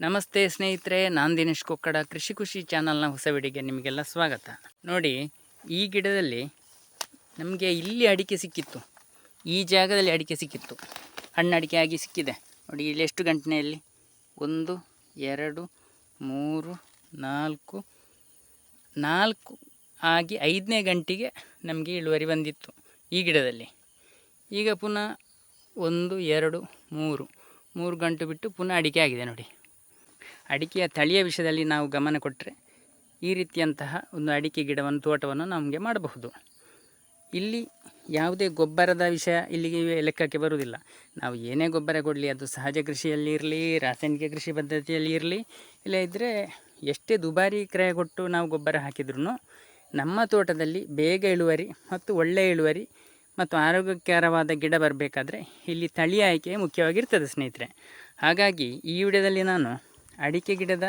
ನಮಸ್ತೆ ಸ್ನೇಹಿತರೆ, ನಾನು ದಿನೇಶ್ ಕೊಕ್ಕಡ, ಕೃಷಿ ಖುಷಿ ಚಾನಲ್ನ ಹೊಸ ವಿಡಿಯೋಗೆ ನಿಮಗೆಲ್ಲ ಸ್ವಾಗತ. ನೋಡಿ, ಈ ಗಿಡದಲ್ಲಿ ನಮಗೆ ಇಲ್ಲಿ ಅಡಿಕೆ ಸಿಕ್ಕಿತ್ತು. ಈ ಜಾಗದಲ್ಲಿ ಅಡಿಕೆ ಸಿಕ್ಕಿತ್ತು. ಹಣ್ಣು ಅಡಿಕೆ ಆಗಿ ಸಿಕ್ಕಿದೆ. ನೋಡಿ, ಇಲ್ಲಿ ಎಷ್ಟು ಗಂಟೆಯಲ್ಲಿ ಒಂದು, ಎರಡು, ಮೂರು, ನಾಲ್ಕು ನಾಲ್ಕು ಆಗಿ ಐದನೇ ಗಂಟೆಗೆ ನಮಗೆ ಇಳುವರಿ ಬಂದಿತ್ತು ಈ ಗಿಡದಲ್ಲಿ. ಈಗ ಪುನಃ ಒಂದು, ಎರಡು, ಮೂರು ಮೂರು ಗಂಟೆ ಬಿಟ್ಟು ಪುನಃ ಅಡಿಕೆ ಆಗಿದೆ ನೋಡಿ. ಅಡಿಕೆಯ ತಳಿಯ ವಿಷಯದಲ್ಲಿ ನಾವು ಗಮನ ಕೊಟ್ಟರೆ ಈ ರೀತಿಯಂತಹ ಒಂದು ಅಡಿಕೆ ಗಿಡವನ್ನು, ತೋಟವನ್ನು ನಮಗೆ ಮಾಡಬಹುದು. ಇಲ್ಲಿ ಯಾವುದೇ ಗೊಬ್ಬರದ ವಿಷಯ ಇಲ್ಲಿಗೆ ಲೆಕ್ಕಕ್ಕೆ ಬರುವುದಿಲ್ಲ. ನಾವು ಏನೇ ಗೊಬ್ಬರ ಕೊಡಲಿ, ಅದು ಸಹಜ ಕೃಷಿಯಲ್ಲಿ ಇರಲಿ, ರಾಸಾಯನಿಕ ಕೃಷಿ ಪದ್ಧತಿಯಲ್ಲಿ ಇರಲಿ, ಇಲ್ಲ ಇದ್ದರೆ ಎಷ್ಟೇ ದುಬಾರಿ ಕ್ರಯ ಕೊಟ್ಟು ನಾವು ಗೊಬ್ಬರ ಹಾಕಿದ್ರೂ ನಮ್ಮ ತೋಟದಲ್ಲಿ ಬೇಗ ಇಳುವರಿ ಮತ್ತು ಒಳ್ಳೆಯ ಇಳುವರಿ ಮತ್ತು ಆರೋಗ್ಯಕರವಾದ ಗಿಡ ಬರಬೇಕಾದ್ರೆ ಇಲ್ಲಿ ತಳಿ ಆಯ್ಕೆ ಮುಖ್ಯವಾಗಿರ್ತದೆ ಸ್ನೇಹಿತರೆ. ಹಾಗಾಗಿ ಈ ವಿಡಿಯೋದಲ್ಲಿ ನಾನು ಅಡಿಕೆ ಗಿಡದ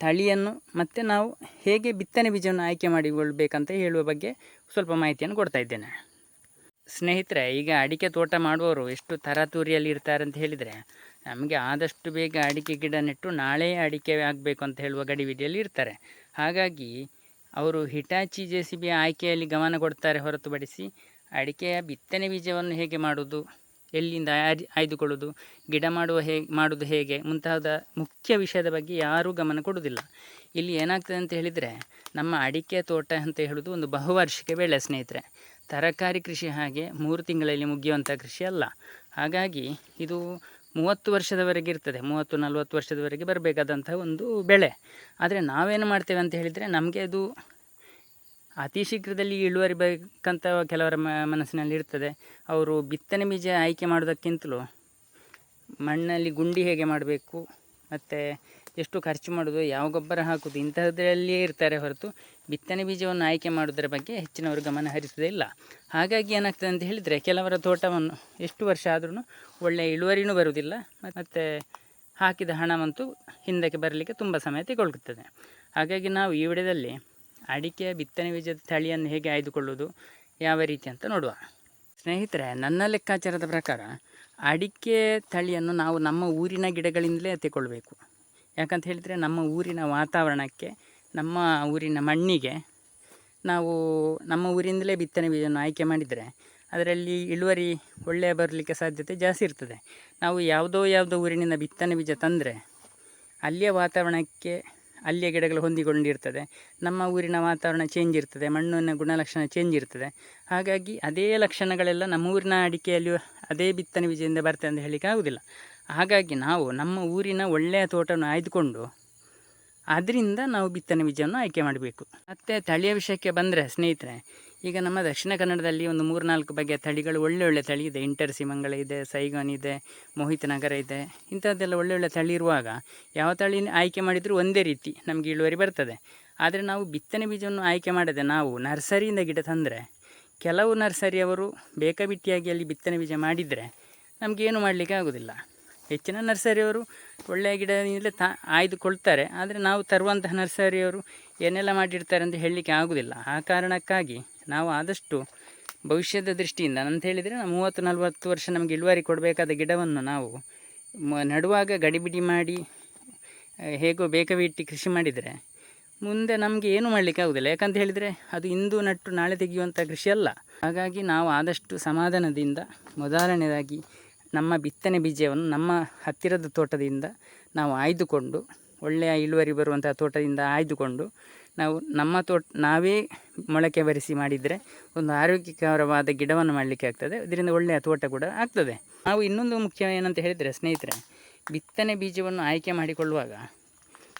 ತಳಿಯನ್ನು ಮತ್ತು ನಾವು ಹೇಗೆ ಬಿತ್ತನೆ ಬೀಜವನ್ನು ಆಯ್ಕೆ ಮಾಡಿಕೊಳ್ಬೇಕಂತ ಹೇಳುವ ಬಗ್ಗೆ ಸ್ವಲ್ಪ ಮಾಹಿತಿಯನ್ನು ಕೊಡ್ತಾ ಇದ್ದೇನೆ. ಸ್ನೇಹಿತರೆ, ಈಗ ಅಡಿಕೆ ತೋಟ ಮಾಡುವವರು ಎಷ್ಟು ತರಾತುರಿಯಲ್ಲಿ ಇರ್ತಾರೆ ಅಂತ ಹೇಳಿದರೆ, ನಮಗೆ ಆದಷ್ಟು ಬೇಗ ಅಡಿಕೆ ಗಿಡ ನೆಟ್ಟು ನಾಳೆ ಅಡಿಕೆ ಆಗಬೇಕು ಅಂತ ಹೇಳುವ ಗಡಿಬಿಡಿಯಲ್ಲಿ ಇರ್ತಾರೆ. ಹಾಗಾಗಿ ಅವರು ಹಿಟಾಚಿ ಜೆ ಸಿ ಬಿ ಆಯ್ಕೆಯಲ್ಲಿ ಗಮನ ಕೊಡ್ತಾರೆ ಹೊರತುಪಡಿಸಿ ಅಡಿಕೆಯ ಬಿತ್ತನೆ ಬೀಜವನ್ನು ಹೇಗೆ ಮಾಡೋದು ಎಲ್ಲಿಂದ ಆಯ್ದು ಆಯ್ದುಕೊಳ್ಳೋದು, ಗಿಡ ಮಾಡುವ ಹೇಗೆ ಮಾಡುವುದು ಹೇಗೆ ಮುಂತಾದ ಮುಖ್ಯ ವಿಷಯದ ಬಗ್ಗೆ ಯಾರೂ ಗಮನ ಕೊಡುವುದಿಲ್ಲ. ಇಲ್ಲಿ ಏನಾಗ್ತದೆ ಅಂತ ಹೇಳಿದರೆ, ನಮ್ಮ ಅಡಿಕೆ ತೋಟ ಅಂತ ಹೇಳೋದು ಒಂದು ಬಹುವಾರ್ಷಿಕ ಬೆಳೆ, ಸ್ನೇಹಿತರೆ. ತರಕಾರಿ ಕೃಷಿ ಹಾಗೆ ಮೂರು ತಿಂಗಳಲ್ಲಿ ಮುಗಿಯುವಂಥ ಕೃಷಿ ಅಲ್ಲ. ಹಾಗಾಗಿ ಇದು ಮೂವತ್ತು ವರ್ಷದವರೆಗೆ ಇರ್ತದೆ, ಮೂವತ್ತು, ನಲ್ವತ್ತು ವರ್ಷದವರೆಗೆ ಬರಬೇಕಾದಂಥ ಒಂದು ಬೆಳೆ. ಆದರೆ ನಾವೇನು ಮಾಡ್ತೇವೆ ಅಂತ ಹೇಳಿದರೆ, ನಮಗೆ ಅದು ಅತಿ ಶೀಘ್ರದಲ್ಲಿ ಇಳುವರಿ ಬೇಕಂತ ಕೆಲವರ ಮನಸ್ಸಿನಲ್ಲಿ ಇರ್ತದೆ. ಅವರು ಬಿತ್ತನೆ ಬೀಜ ಆಯ್ಕೆ ಮಾಡೋದಕ್ಕಿಂತಲೂ ಮಣ್ಣಲ್ಲಿ ಗುಂಡಿ ಹೇಗೆ ಮಾಡಬೇಕು, ಮತ್ತು ಎಷ್ಟು ಖರ್ಚು ಮಾಡೋದು ಯಾವ ಗೊಬ್ಬರ ಹಾಕೋದು ಇಂಥದ್ರಲ್ಲಿಯೇ ಇರ್ತಾರೆ ಹೊರತು ಬಿತ್ತನೆ ಬೀಜವನ್ನು ಆಯ್ಕೆ ಮಾಡೋದರ ಬಗ್ಗೆ ಹೆಚ್ಚಿನವರು ಗಮನ ಹರಿಸೋದೇ ಇಲ್ಲ. ಹಾಗಾಗಿ ಏನಾಗ್ತದೆ ಅಂತ ಹೇಳಿದರೆ ಕೆಲವರ ತೋಟವನ್ನು ಎಷ್ಟು ವರ್ಷ ಆದರೂ ಒಳ್ಳೆಯ ಇಳುವರಿನೂ ಬರುವುದಿಲ್ಲ, ಮತ್ತು ಹಾಕಿದ ಹಣವಂತೂ ಹಿಂದಕ್ಕೆ ಬರಲಿಕ್ಕೆ ತುಂಬ ಸಮಯ ತೆಗೊಳ್ಳುತ್ತದೆ ಹಾಗಾಗಿ ನಾವು ಈ ವಿಡಿಯೋದಲ್ಲಿ ಅಡಿಕೆ, ಬಿತ್ತನೆ ಬೀಜದ ತಳಿಯನ್ನು ಹೇಗೆ ಆಯ್ದುಕೊಳ್ಳುವುದು, ಯಾವ ರೀತಿ ಅಂತ ನೋಡುವ. ಸ್ನೇಹಿತರೆ, ನನ್ನ ಲೆಕ್ಕಾಚಾರದ ಪ್ರಕಾರ ಅಡಿಕೆ ತಳಿಯನ್ನು ನಾವು ನಮ್ಮ ಊರಿನ ಗಿಡಗಳಿಂದಲೇ ತೆಗೊಳ್ಬೇಕು ಯಾಕಂತ ಹೇಳಿದರೆ ನಮ್ಮ ಊರಿನ ವಾತಾವರಣಕ್ಕೆ, ನಮ್ಮ ಊರಿನ ಮಣ್ಣಿಗೆ ನಾವು ನಮ್ಮ ಊರಿಂದಲೇ ಬಿತ್ತನೆ ಬೀಜವನ್ನು ಆಯ್ಕೆ ಮಾಡಿದರೆ ಅದರಲ್ಲಿ ಇಳುವರಿ ಒಳ್ಳೆಯ ಬರಲಿಕ್ಕೆ ಸಾಧ್ಯತೆ ಜಾಸ್ತಿ ಇರ್ತದೆ. ನಾವು ಯಾವುದೋ ಯಾವುದೋ ಊರಿನಿಂದ ಬಿತ್ತನೆ ಬೀಜ ತಂದರೆ ಅಲ್ಲಿಯ ವಾತಾವರಣಕ್ಕೆ ಅಲ್ಲಿಯ ಗಿಡಗಳು ಹೊಂದಿಕೊಂಡಿರ್ತದೆ. ನಮ್ಮ ಊರಿನ ವಾತಾವರಣ ಚೇಂಜ್ ಇರ್ತದೆ. ಮಣ್ಣಿನ ಗುಣಲಕ್ಷಣ ಚೇಂಜ್ ಇರ್ತದೆ. ಹಾಗಾಗಿ ಅದೇ ಲಕ್ಷಣಗಳೆಲ್ಲ ನಮ್ಮ ಊರಿನ ಅಡಿಕೆಯಲ್ಲಿಯೂ ಅದೇ ಬಿತ್ತನೆ ಬೀಜದಿಂದ ಬರ್ತದೆ ಅಂತ ಹೇಳಲಿಕ್ಕೆ ಆಗುವುದಿಲ್ಲ ಹಾಗಾಗಿ ನಾವು ನಮ್ಮ ಊರಿನ ಒಳ್ಳೆಯ ತೋಟವನ್ನು ಆಯ್ದುಕೊಂಡು ಅದರಿಂದ ನಾವು ಬಿತ್ತನೆ ಬೀಜವನ್ನು ಆಯ್ಕೆ ಮಾಡಬೇಕು. ಮತ್ತು ತಳಿಯ ವಿಷಯಕ್ಕೆ ಬಂದರೆ ಸ್ನೇಹಿತರೆ ಈಗ ನಮ್ಮ ದಕ್ಷಿಣ ಕನ್ನಡದಲ್ಲಿ ಒಂದು ಮೂರು ನಾಲ್ಕು ಬಗೆಯ ತಳಿಗಳು ಒಳ್ಳೆ ಒಳ್ಳೆ ತಳಿ ಇದೆ. ಇಂಟರ್ ಸಿಮಂಗಳ ಇದೆ, ಸೈಗನ್ ಇದೆ, ಮೋಹಿತ ನಗರ ಇದೆ. ಇಂಥದ್ದೆಲ್ಲ ಒಳ್ಳೆ ಒಳ್ಳೆ ತಳಿ ಇರುವಾಗ ಯಾವ ತಳಿ ಆಯ್ಕೆ ಮಾಡಿದರೂ ಒಂದೇ ರೀತಿ ನಮಗೆ ಇಳುವರಿ ಬರ್ತದೆ. ಆದರೆ ನಾವು ಬಿತ್ತನೆ ಬೀಜವನ್ನು ಆಯ್ಕೆ ಮಾಡದೆ ನಾವು ನರ್ಸರಿಯಿಂದ ಗಿಡ ತಂದರೆ, ಕೆಲವು ನರ್ಸರಿಯವರು ಬೇಕಾಬಿಟ್ಟಿಯಾಗಿ ಅಲ್ಲಿ ಬಿತ್ತನೆ ಬೀಜ ಮಾಡಿದರೆ ನಮಗೇನು ಮಾಡಲಿಕ್ಕೆ ಆಗೋದಿಲ್ಲ. ಹೆಚ್ಚಿನ ನರ್ಸರಿಯವರು ಒಳ್ಳೆಯ ಗಿಡದಿಂದಲೇ ತಾ, ಆಯ್ದುಕೊಳ್ತಾರೆ. ಆದರೆ ನಾವು ತರುವಂತಹ ನರ್ಸರಿಯವರು ಏನೆಲ್ಲ ಮಾಡಿರ್ತಾರೆ ಅಂತ ಹೇಳಲಿಕ್ಕೆ ಆಗೋದಿಲ್ಲ. ಆ ಕಾರಣಕ್ಕಾಗಿ ನಾವು ಆದಷ್ಟು ಭವಿಷ್ಯದ ದೃಷ್ಟಿಯಿಂದ ಅಂತ ಹೇಳಿದರೆ ಮೂವತ್ತು ನಲವತ್ತು ವರ್ಷ ನಮಗೆ ಇಳುವರಿ ಕೊಡಬೇಕಾದ ಗಿಡವನ್ನು ನಾವು ನಡುವಾಗ ಗಡಿಬಿಡಿ ಮಾಡಿ ಹೇಗೋ ಬೇಕವಿಟ್ಟು ಕೃಷಿ ಮಾಡಿದರೆ ಮುಂದೆ ನಮಗೆ ಏನು ಮಾಡಲಿಕ್ಕೆ ಆಗೋದಿಲ್ಲ. ಯಾಕಂತ ಹೇಳಿದರೆ ಅದು ಇಂದು ನಟ್ಟು ನಾಳೆ ತೆಗೆಯುವಂಥ ಕೃಷಿ ಅಲ್ಲ. ಹಾಗಾಗಿ ನಾವು ಆದಷ್ಟು ಸಮಾಧಾನದಿಂದ ಮೊದಲನೇದಾಗಿ ನಮ್ಮ ಬಿತ್ತನೆ ಬೀಜವನ್ನು ನಮ್ಮ ಹತ್ತಿರದ ತೋಟದಿಂದ ನಾವು ಆಯ್ದುಕೊಂಡು ಒಳ್ಳೆಯ ಇಳುವರಿ ಬರುವಂಥ ತೋಟದಿಂದ ಆಯ್ದುಕೊಂಡು ನಾವು ನಮ್ಮ ತೋಟ, ನಾವೇ ಮೊಳಕೆ ಬರಿಸಿ ಮಾಡಿದರೆ ಒಂದು ಆರೋಗ್ಯಕರವಾದ ಗಿಡವನ್ನು ಮಾಡಲಿಕ್ಕೆ ಆಗ್ತದೆ. ಇದರಿಂದ ಒಳ್ಳೆಯ ತೋಟ ಕೂಡ ಆಗ್ತದೆ. ನಾವು ಇನ್ನೊಂದು ಮುಖ್ಯ ಏನಂತ ಹೇಳಿದರೆ, ಸ್ನೇಹಿತರೆ, ಬಿತ್ತನೆ ಬೀಜವನ್ನು ಆಯ್ಕೆ ಮಾಡಿಕೊಳ್ಳುವಾಗ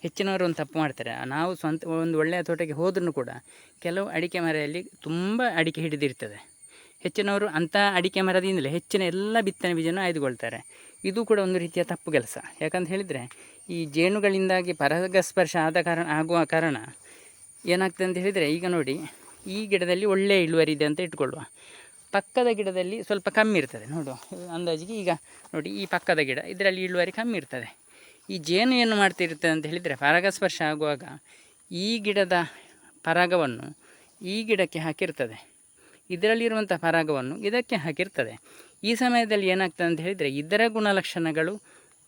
ಹೆಚ್ಚಿನವರು ಒಂದು ತಪ್ಪು ಮಾಡ್ತಾರೆ. ನಾವು ಸ್ವಂತ ಒಂದು ಒಳ್ಳೆಯ ತೋಟಕ್ಕೆ ಹೋದ್ರೂ ಕೂಡ ಕೆಲವು ಅಡಿಕೆ ಮರೆಯಲ್ಲಿ ತುಂಬ ಅಡಿಕೆ ಹಿಡಿದಿರ್ತದೆ. ಹೆಚ್ಚಿನವರು ಅಂಥ ಅಡಿಕೆ ಮರದಿಂದಲೇ ಹೆಚ್ಚಿನ ಎಲ್ಲ ಬಿತ್ತನೆ ಬೀಜವನ್ನು ಆಯ್ದುಕೊಳ್ತಾರೆ. ಇದು ಕೂಡ ಒಂದು ರೀತಿಯ ತಪ್ಪು ಕೆಲಸ. ಯಾಕಂತ ಹೇಳಿದರೆ, ಈ ಜೇನುಗಳಿಂದಾಗಿ ಪರಾಗಸ್ಪರ್ಶ ಆದ ಕಾರಣ, ಆಗುವ ಕಾರಣ ಏನಾಗ್ತದೆ ಅಂತ ಹೇಳಿದರೆ, ಈಗ ನೋಡಿ, ಈ ಗಿಡದಲ್ಲಿ ಒಳ್ಳೆಯ ಇಳುವರಿ ಇದೆ ಅಂತ ಇಟ್ಕೊಳ್ಳುವ. ಪಕ್ಕದ ಗಿಡದಲ್ಲಿ ಸ್ವಲ್ಪ ಕಮ್ಮಿ ಇರ್ತದೆ ನೋಡುವ ಅಂದಾಜಿಗೆ ಈಗ ನೋಡಿ, ಈ ಪಕ್ಕದ ಗಿಡ, ಇದರಲ್ಲಿ ಇಳುವರಿ ಕಮ್ಮಿ ಇರ್ತದೆ. ಈ ಜೇನು ಏನು ಮಾಡ್ತಿರ್ತದೆ ಅಂತ ಹೇಳಿದರೆ, ಪರಾಗಸ್ಪರ್ಶ ಆಗುವಾಗ ಈ ಗಿಡದ ಪರಾಗವನ್ನು ಈ ಗಿಡಕ್ಕೆ ಹಾಕಿರ್ತದೆ. ಇದರಲ್ಲಿರುವಂಥ ಪರಾಗವನ್ನು ಇದಕ್ಕೆ ಹಾಕಿರ್ತದೆ. ಈ ಸಮಯದಲ್ಲಿ ಏನಾಗ್ತದೆ ಅಂತ ಹೇಳಿದರೆ ಇದರ ಗುಣಲಕ್ಷಣಗಳು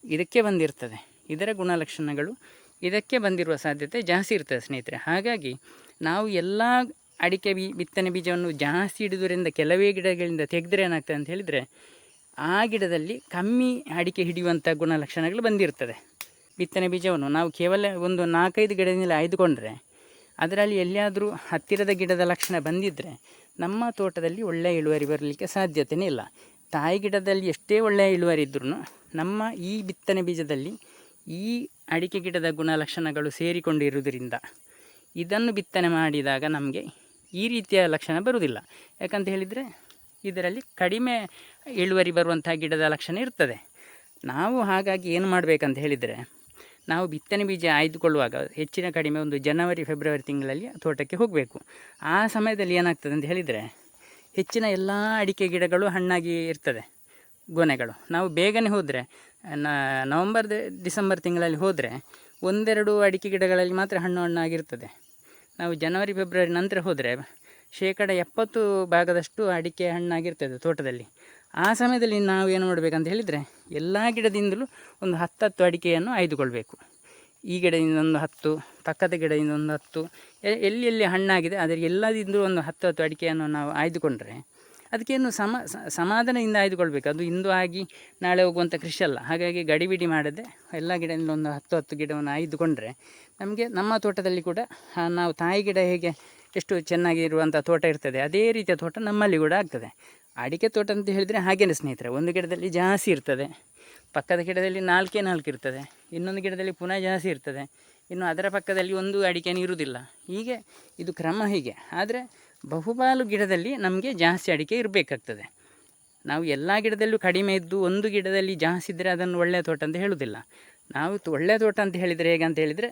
ಇದಕ್ಕೆ ಬಂದಿರ್ತದೆ. ಇದರ ಗುಣಲಕ್ಷಣಗಳು ಇದಕ್ಕೆ ಬಂದಿರುವ ಸಾಧ್ಯತೆ ಜಾಸ್ತಿ ಇರ್ತದೆ ಸ್ನೇಹಿತರೆ. ಹಾಗಾಗಿ ನಾವು ಎಲ್ಲ ಅಡಿಕೆ ಬಿ, ಬಿತ್ತನೆ ಬೀಜವನ್ನು ಜಾಸ್ತಿ ಹಿಡಿದ್ರಿಂದ ಕೆಲವೇ ಗಿಡಗಳಿಂದ ತೆಗೆದ್ರೆ ಏನಾಗ್ತದೆ ಅಂತ ಹೇಳಿದರೆ ಆ ಗಿಡದಲ್ಲಿ ಕಮ್ಮಿ ಅಡಿಕೆ ಹಿಡಿಯುವಂಥ ಗುಣಲಕ್ಷಣಗಳು ಬಂದಿರ್ತದೆ. ಬಿತ್ತನೆ ಬೀಜವನ್ನು ನಾವು ಕೇವಲ ಒಂದು ನಾಲ್ಕೈದು ಗಿಡದಿಂದ ಆಯ್ದುಕೊಂಡ್ರೆ ಅದರಲ್ಲಿ ಎಲ್ಲಿಯಾದರೂ ಹತ್ತಿರದ ಗಿಡದ ಲಕ್ಷಣ ಬಂದಿದ್ದರೆ ನಮ್ಮ ತೋಟದಲ್ಲಿ ಒಳ್ಳೆಯ ಇಳುವರಿ ಬರಲಿಕ್ಕೆ ಸಾಧ್ಯತೆಯೇ ಇಲ್ಲ. ತಾಯಿ ಗಿಡದಲ್ಲಿ ಎಷ್ಟೇ ಒಳ್ಳೆಯ ಇಳುವರಿ ಇದ್ರೂ ನಮ್ಮ ಈ ಬಿತ್ತನೆ ಬೀಜದಲ್ಲಿ ಈ ಅಡಿಕೆ ಗಿಡದ ಗುಣಲಕ್ಷಣಗಳು ಸೇರಿಕೊಂಡಿರುವುದರಿಂದ ಇದನ್ನು ಬಿತ್ತನೆ ಮಾಡಿದಾಗ ನಮಗೆ ಈ ರೀತಿಯ ಲಕ್ಷಣ ಬರುವುದಿಲ್ಲ. ಯಾಕಂತ ಹೇಳಿದರೆ ಇದರಲ್ಲಿ ಕಡಿಮೆ ಇಳುವರಿ ಬರುವಂಥ ಗಿಡದ ಲಕ್ಷಣ ಇರ್ತದೆ. ನಾವು ಹಾಗಾಗಿ ಏನು ಮಾಡಬೇಕಂತ ಹೇಳಿದರೆ ನಾವು ಬಿತ್ತನೆ ಬೀಜ ಆಯ್ದುಕೊಳ್ಳುವಾಗ ಹೆಚ್ಚಿನ ಕಡಿಮೆ ಒಂದು ಜನವರಿ, ಫೆಬ್ರವರಿ ತಿಂಗಳಲ್ಲಿ ತೋಟಕ್ಕೆ ಹೋಗಬೇಕು. ಆ ಸಮಯದಲ್ಲಿ ಏನಾಗ್ತದೆ ಅಂತ ಹೇಳಿದರೆ ಹೆಚ್ಚಿನ ಎಲ್ಲ ಅಡಿಕೆ ಗಿಡಗಳು ಹಣ್ಣಾಗಿ ಇರ್ತದೆ, ಗೊನೆಗಳು. ನಾವು ಬೇಗನೆ ಹೋದರೆ ನವಂಬರ್ ಡಿಸೆಂಬರ್ ತಿಂಗಳಲ್ಲಿ ಹೋದರೆ ಒಂದೆರಡು ಅಡಿಕೆ ಗಿಡಗಳಲ್ಲಿ ಮಾತ್ರ ಹಣ್ಣು ಹಣ್ಣಾಗಿರ್ತದೆ. ನಾವು ಜನವರಿ, ಫೆಬ್ರವರಿ ನಂತರ ಹೋದರೆ ಶೇಕಡ ಎಪ್ಪತ್ತು ಭಾಗದಷ್ಟು ಅಡಿಕೆ ಹಣ್ಣಾಗಿರ್ತದೆ ತೋಟದಲ್ಲಿ. ಆ ಸಮಯದಲ್ಲಿ ನಾವು ಏನು ಮಾಡಬೇಕಂತ ಹೇಳಿದರೆ ಎಲ್ಲ ಗಿಡದಿಂದಲೂ ಒಂದು ಹತ್ತತ್ತು ಅಡಿಕೆಯನ್ನು ಆಯ್ದುಕೊಳ್ಬೇಕು. ಈ ಗಿಡದಿಂದ ಒಂದು ಹತ್ತು, ಪಕ್ಕದ ಗಿಡದಿಂದ ಒಂದು ಹತ್ತು ಎಲ್ಲಿ ಎಲ್ಲಿ ಹಣ್ಣಾಗಿದೆ ಅದರ ಎಲ್ಲದಿಂದಲೂ ಒಂದು ಹತ್ತು ಹತ್ತು ಅಡಿಕೆಯನ್ನು ನಾವು ಆಯ್ದುಕೊಂಡ್ರೆ ಅದಕ್ಕೇನು ಸಮ ಸಮಾಧಾನದಿಂದ ಆಯ್ದುಕೊಳ್ಬೇಕು. ಅದು ಇಂದು ಆಗಿ ನಾಳೆ ಹೋಗುವಂಥ ಕೃಷಿ ಅಲ್ಲ. ಹಾಗಾಗಿ ಗಡಿಬಿಡಿ ಮಾಡದೆ ಎಲ್ಲ ಗಿಡದಿಂದ ಒಂದು ಹತ್ತು ಹತ್ತು ಗಿಡವನ್ನು ಆಯ್ದುಕೊಂಡ್ರೆ ನಮಗೆ, ನಮ್ಮ ತೋಟದಲ್ಲಿ ಕೂಡ ನಾವು ತಾಯಿ ಗಿಡ ಹೇಗೆ ಎಷ್ಟು ಚೆನ್ನಾಗಿರುವಂಥ ತೋಟ ಇರ್ತದೆ, ಅದೇ ರೀತಿಯ ತೋಟ ನಮ್ಮಲ್ಲಿ ಕೂಡ ಆಗ್ತದೆ. ಅಡಿಕೆ ತೋಟ ಅಂತ ಹೇಳಿದರೆ ಹಾಗೇನೆ ಸ್ನೇಹಿತರೆ, ಒಂದು ಗಿಡದಲ್ಲಿ ಜಾಸ್ತಿ ಇರ್ತದೆ. ಪಕ್ಕದ ಗಿಡದಲ್ಲಿ ನಾಲ್ಕೇ ನಾಲ್ಕು ಇರ್ತದೆ. ಇನ್ನೊಂದು ಗಿಡದಲ್ಲಿ ಪುನಃ ಜಾಸ್ತಿ ಇರ್ತದೆ. ಇನ್ನು ಅದರ ಪಕ್ಕದಲ್ಲಿ ಒಂದು ಅಡಿಕೆನೂ ಇರುವುದಿಲ್ಲ ಹೀಗೆ ಇದು ಕ್ರಮ ಹೀಗೆ. ಆದರೆ ಬಹುಪಾಲು ಗಿಡದಲ್ಲಿ ನಮಗೆ ಜಾಸ್ತಿ ಅಡಿಕೆ ಇರಬೇಕಾಗ್ತದೆ. ನಾವು ಎಲ್ಲ ಗಿಡದಲ್ಲೂ ಕಡಿಮೆ ಇದ್ದು ಒಂದು ಗಿಡದಲ್ಲಿ ಜಾಸ್ತಿ ಇದ್ದರೆ ಅದನ್ನು ಒಳ್ಳೆಯ ತೋಟ ಅಂತ ಹೇಳುವುದಿಲ್ಲ. ನಾವು ಒಳ್ಳೆಯ ತೋಟ ಅಂತ ಹೇಳಿದರೆ ಹೇಗೆ ಅಂತ ಹೇಳಿದರೆ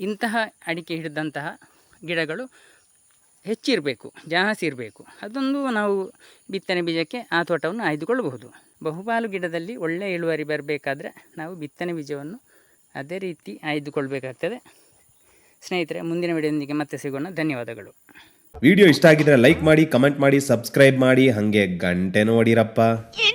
ಇಂತಹ ಅಡಿಕೆ ಹಿಡಿದಂತಹ ಗಿಡಗಳು ಹೆಚ್ಚಿರಬೇಕು, ಜಾಸ್ತಿ ಇರಬೇಕು. ಅದೊಂದು ನಾವು ಬಿತ್ತನೆ ಬೀಜಕ್ಕೆ ಆ ತೋಟವನ್ನು ಆಯ್ದುಕೊಳ್ಳಬಹುದು. ಬಹುಪಾಲು ಗಿಡದಲ್ಲಿ ಒಳ್ಳೆಯ ಇಳುವರಿ ಬರಬೇಕಾದ್ರೆ ನಾವು ಬಿತ್ತನೆ ಬೀಜವನ್ನು ಅದೇ ರೀತಿ ಆಯ್ದುಕೊಳ್ಬೇಕಾಗ್ತದೆ. ಸ್ನೇಹಿತರೆ, ಮುಂದಿನ ವಿಡಿಯೋದೊಂದಿಗೆ ಮತ್ತೆ ಸಿಗೋಣ. ಧನ್ಯವಾದಗಳು. ವಿಡಿಯೋ ಇಷ್ಟ ಆಗಿದ್ರೆ ಲೈಕ್ ಮಾಡಿ, ಕಮೆಂಟ್ ಮಾಡಿ, ಸಬ್ಸ್ಕ್ರೈಬ್ ಮಾಡಿ. ಹಾಗೆ ಗಂಟೆ ಹೊಡೀರಪ್ಪ ಇನ್ನು